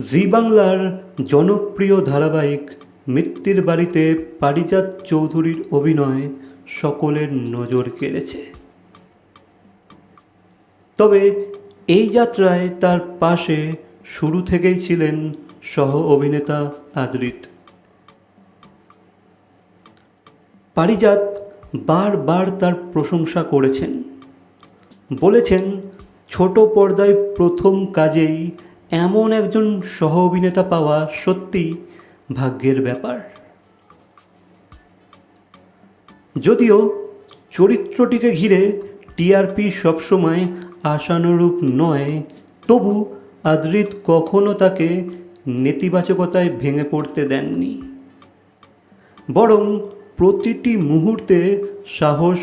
জি বাংলার জনপ্রিয় ধারাবাহিক মিত্তির বাড়িতে পারিজাত চৌধুরীর অভিনয় সকলের নজর কেড়েছে। তবে এই যাত্রায় তার পাশে শুরু থেকেই ছিলেন সহ অভিনেতা আদৃত। পারিজাত বারবার তার প্রশংসা করেছেন। বলেছেন, ছোট পর্দায় প্রথম কাজেই এমন একজন সহ অভিনেতা পাওয়া সত্যি ভাগ্যের ব্যাপার। যদিও চরিত্রটিকে ঘিরে টিআরপি সবসময় আশানুরূপ নয়, তবু আদৃত কখনো তাকে নেতিবাচকতায় ভেঙে পড়তে দেননি। বরং প্রতিটি মুহূর্তে সাহস,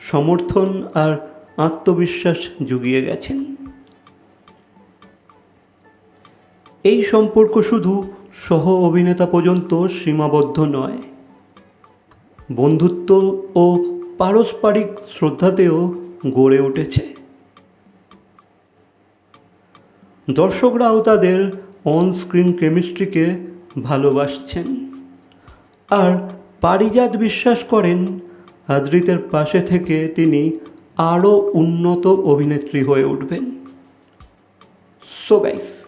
সমর্থন আর আত্মবিশ্বাস জুগিয়ে গেছেন। এই সম্পর্ক শুধু সহ অভিনেতা পর্যন্ত সীমাবদ্ধ নয়। বন্ধুত্ব ও পারস্পরিক শ্রদ্ধাতেও গড়ে উঠেছে। দর্শকরাও তাদের অন স্ক্রিন কেমিস্ট্রিকে ভালোবাসছেন। আর পারিজাত বিশ্বাস করেন আদ্রিতের পাশে থেকে তিনি আরও উন্নত অভিনেত্রী হয়ে উঠবেন। So guys